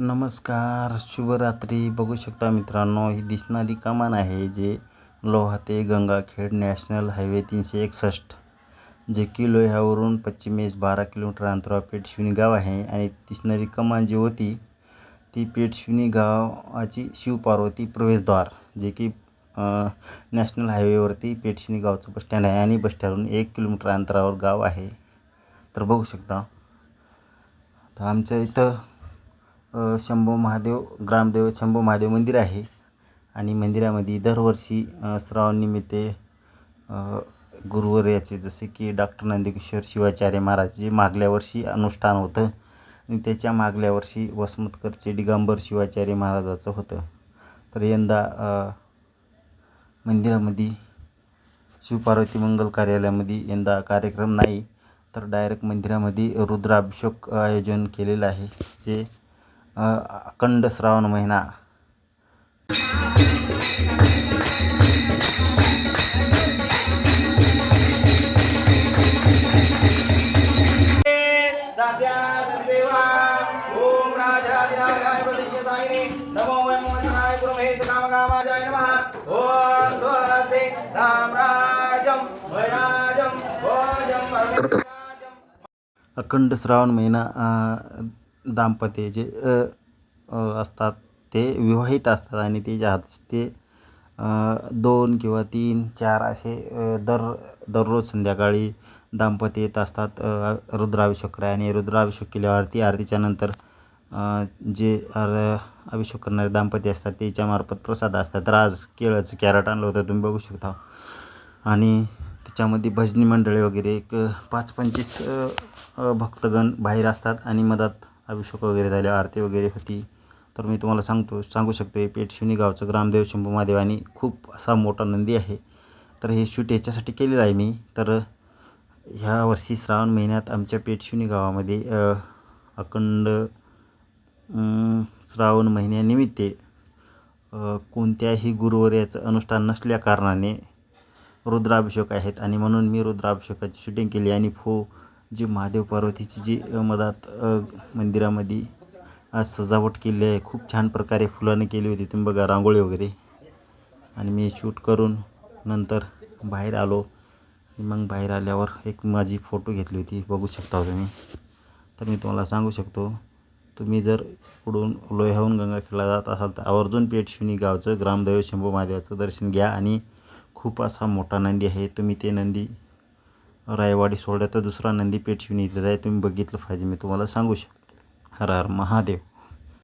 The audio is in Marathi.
नमस्कार शुभरात्री. बघू शकता मित्रांनो ही दिसणारी कमान आहे जे लोहा ते गंगाखेड नॅशनल हायवे तीनशे एकसष्ट जे की लोह्यावरून पश्चिमेस बारा किलोमीटर अंतरावर पेठशिवणी गाव आहे. आणि दिसणारी कमान जी होती ती पेठशिवणी गावाची शिवपार्वती प्रवेशद्वार जे की नॅशनल हायवेवरती पेठशिवणी गावचं बसस्टँड आहे आणि बसस्टँडवरून एक किलोमीटर अंतरावर गाव आहे. तर बघू शकता तर आमच्या इथं शंभू महादेव ग्रामदेव शंभू महादेव मंदिर आहे. आणि मंदिरामध्ये दरवर्षी श्रावणनिमित्त अ, गुरुवर्याचे जसे की डॉक्टर नंदकिशोर शिवाचार्य महाराज जे मागल्या वर्षी अनुष्ठान होतं. आणि त्याच्या मागल्या वर्षी वसमतकरचे दिगंबर शिवाचार्य महाराजाचं होतं. तर यंदा मंदिरामध्ये शिवपार्वती मंगल कार्यालयामध्ये यंदा कार्यक्रम नाही तर डायरेक्ट मंदिरामध्ये रुद्राभिषेक आयोजन केलेलं आहे. जे అఖండ శ్రావణమైన అఖండ శ్రావణమైన दाम्पत्य जे असतात ते विवाहित असतात आणि ते हात ते दोन किंवा तीन चार असे दर दररोज संध्याकाळी दाम्पत्य येत असतात रुद्राभिषेक कराय आणि रुद्राभिषेक केल्यावर आरती आरतीच्या नंतर जे अर- अभिषेक करणारे दाम्पत्य असतात त्याच्यामार्फत प्रसाद असतात. राज आज केळाचं कॅरेट आणलं होतं तुम्ही बघू शकता. आणि त्याच्यामध्ये भजनी मंडळी वगैरे एक पाच पंचवीस भक्तगण बाहेर असतात आणि मधात अभिषेक वगैरे झाले आरती वगैरे होती. तर मी तुम्हाला सांगतो सांगू शकतो हे पेठशिवणी गावचं ग्रामदेव शंभू महादेव आणि खूप असा मोठा नंदी आहे. तर हे शूट याच्यासाठी केलेलं आहे मी. तर ह्या वर्षी श्रावण महिन्यात आमच्या पेठशिवणी गावामध्ये अखंड श्रावण महिन्यानिमित्त कोणत्याही गुरुवर्याचं अनुष्ठान नसल्या कारणाने रुद्राभिषेक आहेत. आणि म्हणून मी रुद्राभिषेकाची शूटिंग केली आणि फो जी महादेव पार्वतीची जी मधात मंदिरामध्ये आज सजावट केली आहे खूप छान प्रकारे फुलाने केली होती. तुम्ही बघा रांगोळी वगैरे. आणि मी शूट करून नंतर बाहेर आलो. मग बाहेर आल्यावर एक माझी फोटो घेतली होती. बघू शकता हो तुम्ही. तर मी तुम्हाला सांगू शकतो तुम्ही जर पुढून लोह्याहून गंगाखेडला जात असाल तर आवर्जून पेठशिवनी गावचं ग्रामदैव शंभू महादेवाचं दर्शन घ्या. आणि खूप असा मोठा नंदी आहे. तुम्ही ते नंदी रायवाडी सोडल्या तर दुसरा नंदी पेठशिवणी इथं आहे तुम्ही बघितलं पाहिजे. मी तुम्हाला सांगू शकतो. हर हर महादेव.